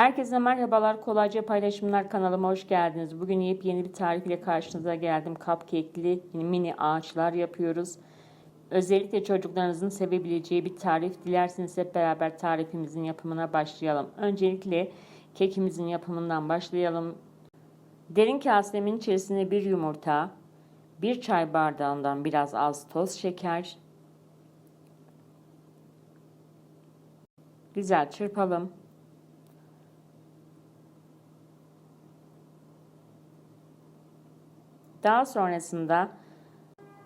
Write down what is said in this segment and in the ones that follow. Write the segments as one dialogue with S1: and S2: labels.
S1: Herkese merhabalar. Kolayca Paylaşımlar kanalıma hoş geldiniz. Bugün yepyeni bir tarif ile karşınıza geldim. Cupcake'li mini ağaçlar yapıyoruz. Özellikle çocuklarınızın sevebileceği bir tarif. Dilerseniz hep beraber tarifimizin yapımına başlayalım. Öncelikle kekimizin yapımından başlayalım. Derin kasemin içerisine bir yumurta, bir çay bardağından biraz az toz şeker, güzel çırpalım. Daha sonrasında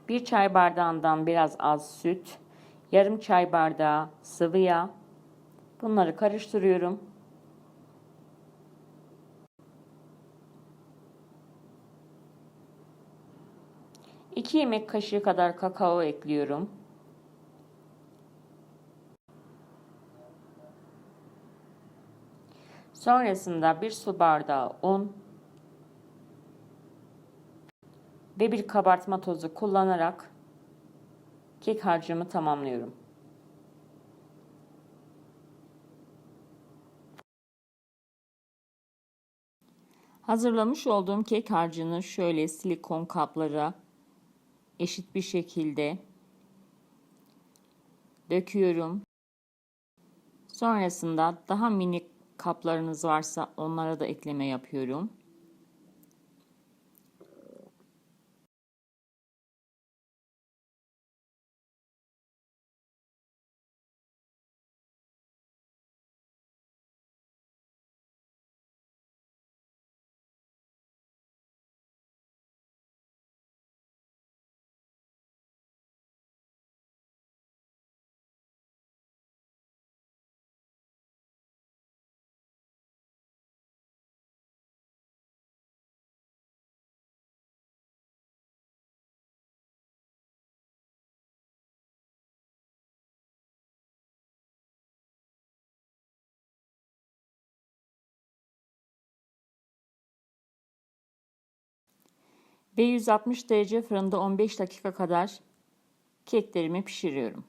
S1: bir çay bardağından biraz az süt, yarım çay bardağı sıvı yağ. Bunları karıştırıyorum. İki yemek kaşığı kadar kakao ekliyorum. Sonrasında bir su bardağı un, ve bir kabartma tozu kullanarak kek harcımı tamamlıyorum. Hazırlamış olduğum kek harcını şöyle silikon kaplara eşit bir şekilde döküyorum. Sonrasında daha minik kaplarınız varsa onlara da ekleme yapıyorum. Ve 160 derece fırında 15 dakika kadar keklerimi pişiriyorum.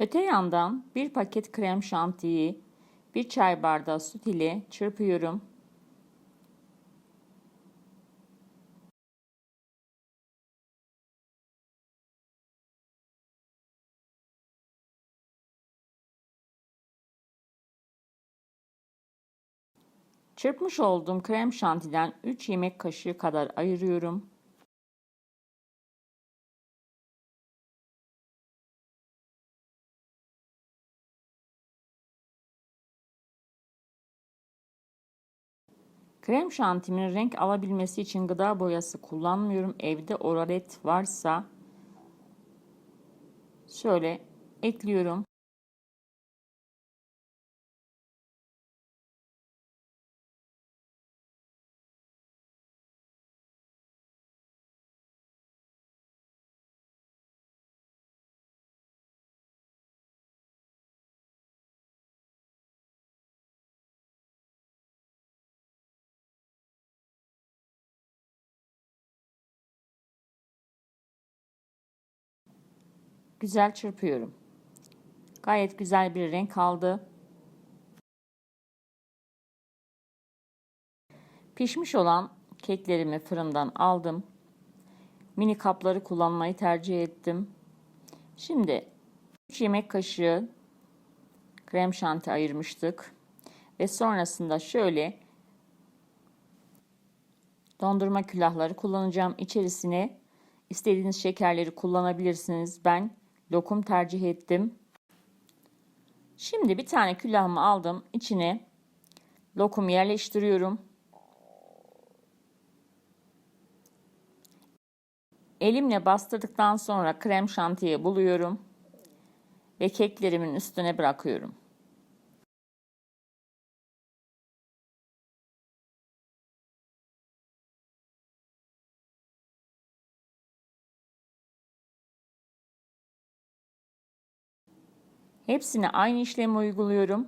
S1: Öte yandan bir paket krem şantiyi bir çay bardağı süt ile çırpıyorum. Çırpmış olduğum krem şantiden 3 yemek kaşığı kadar ayırıyorum. Krem şantimin renk alabilmesi için gıda boyası kullanmıyorum. Evde oralet varsa şöyle ekliyorum. Güzel çırpıyorum. Gayet güzel bir renk aldı. Pişmiş olan keklerimi fırından aldım. Mini kapları kullanmayı tercih ettim. Şimdi 3 yemek kaşığı krem şanti ayırmıştık. Ve sonrasında şöyle dondurma külahları kullanacağım. İçerisine istediğiniz şekerleri kullanabilirsiniz. Ben lokum tercih ettim. Şimdi bir tane külahımı aldım. İçine lokum yerleştiriyorum. Elimle bastırdıktan sonra krem şantiye buluyorum ve keklerimin üstüne bırakıyorum. Hepsine aynı işlemi uyguluyorum.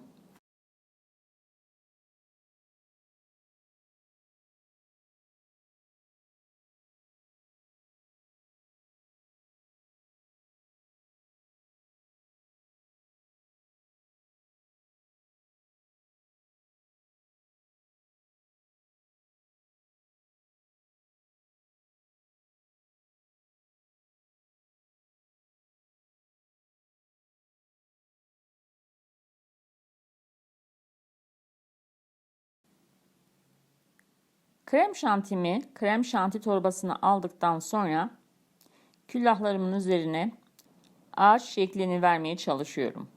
S1: Krem şantimi krem şanti torbasına aldıktan sonra küllahlarımın üzerine ağaç şeklini vermeye çalışıyorum.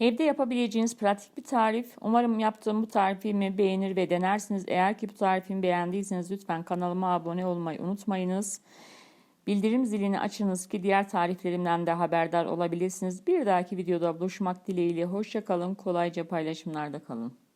S1: Evde yapabileceğiniz pratik bir tarif. Umarım yaptığım bu tarifimi beğenir ve denersiniz. Eğer ki bu tarifimi beğendiyseniz lütfen kanalıma abone olmayı unutmayınız. Bildirim zilini açınız ki diğer tariflerimden de haberdar olabilirsiniz. Bir dahaki videoda buluşmak dileğiyle. Hoşçakalın. Kolayca paylaşımlarda kalın.